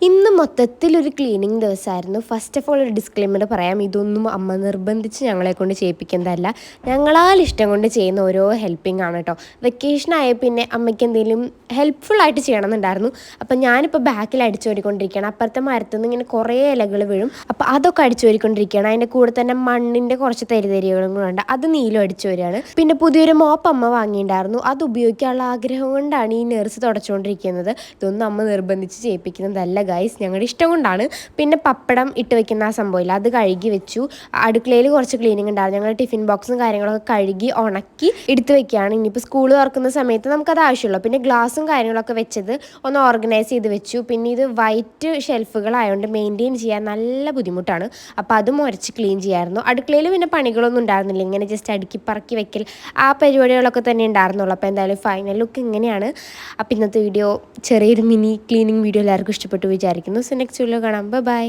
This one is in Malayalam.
ഇന്ന് മൊത്തത്തിൽ ഒരു ക്ലീനിങ് ദിവസമായിരുന്നു ഫസ്റ്റ് ഓഫ് ഓൾ ഒരു ഡിസ്ക്ലെയിമർ പറയാം. ഇതൊന്നും അമ്മ നിർബന്ധിച്ച് ഞങ്ങളെ കൊണ്ട് ചെയ്യിപ്പിക്കുന്നതല്ല. ഞങ്ങളാൽ ഇഷ്ടം കൊണ്ട് ചെയ്യുന്ന ഓരോ ഹെൽപ്പിംഗ് ആണ് കേട്ടോ വെക്കേഷൻ ആയ പിന്നെ അമ്മയ്ക്ക് എന്തെങ്കിലും ഹെൽപ്ഫുൾ ആയിട്ട് ചെയ്യണമെന്നുണ്ടായിരുന്നു. അപ്പം ഞാനിപ്പോൾ ബാക്കിൽ അടിച്ചോരിക്കൊണ്ടിരിക്കുകയാണ്. അപ്പുറത്തെ മരത്തു നിന്ന് ഇങ്ങനെ കുറേ ഇലകൾ വീഴും. അപ്പോൾ അതൊക്കെ അടിച്ചോരിക്കൊണ്ടിരിക്കുകയാണ്. അതിന്റെ കൂടെ തന്നെ മണ്ണിന്റെ കുറച്ച് തരിതരികളും കൂടെ ഉണ്ട്. അത് നീലും അടിച്ചു വരികയാണ്. പിന്നെ പുതിയൊരു മോപ്പ് അമ്മ വാങ്ങിയിട്ടുണ്ടായിരുന്നു. അത് ഉപയോഗിക്കാനുള്ള ആഗ്രഹം കൊണ്ടാണ് ഈ നേഴ്സ് തുടച്ചുകൊണ്ടിരിക്കുന്നത്. ഇതൊന്നും അമ്മ നിർബന്ധിച്ച് ചെയ്യിപ്പിക്കുന്നതല്ല. ഗൈസ് ഞങ്ങളുടെ ഇഷ്ടം കൊണ്ടാണ് പിന്നെ പപ്പടം ഇട്ട് വെക്കുന്ന ആ സംഭവമില്ല അത് കഴുകി വെച്ചു. അടുക്കളയിൽ കുറച്ച് ക്ലീനിങ് ഉണ്ടായിരുന്നു ഞങ്ങൾ ടിഫിൻ ബോക്സും കാര്യങ്ങളൊക്കെ കഴുകി ഉണക്കി എടുത്ത് വെക്കുകയാണ്. ഇനിയിപ്പോൾ സ്കൂൾ തുറക്കുന്ന സമയത്ത് നമുക്കത് ആവശ്യമുള്ളൂ. പിന്നെ ഗ്ലാസും കാര്യങ്ങളൊക്കെ വെച്ചത് ഒന്ന് ഓർഗനൈസ് ചെയ്ത് വെച്ചു. പിന്നെ ഇത് വൈറ്റ് ഷെൽഫുകളായതുകൊണ്ട് മെയിന്റെയിൻ ചെയ്യാൻ നല്ല ബുദ്ധിമുട്ടാണ്. അപ്പോൾ അതും ഉരച്ച് ക്ലീൻ ചെയ്യായിരുന്നു. അടുക്കളയിൽ പിന്നെ പണികളൊന്നും ഉണ്ടായിരുന്നില്ല. ഇങ്ങനെ ജസ്റ്റ് അടുക്കി പറക്കി വെക്കൽ ആ പരിപാടികളൊക്കെ തന്നെ ഉണ്ടായിരുന്നുള്ളൂ. അപ്പോൾ എന്തായാലും ഫൈനൽ ലുക്ക് ഇങ്ങനെയാണ്. അപ്പോൾ ഇന്നത്തെ വീഡിയോ ചെറിയൊരു മിനി ക്ലീനിങ് വീഡിയോ എല്ലാവർക്കും ഇഷ്ടപ്പെട്ടു വിചാരിക്കുന്നു. സോ നെക്സ്റ്റ് വീഡിയോ കാണാം. ബൈ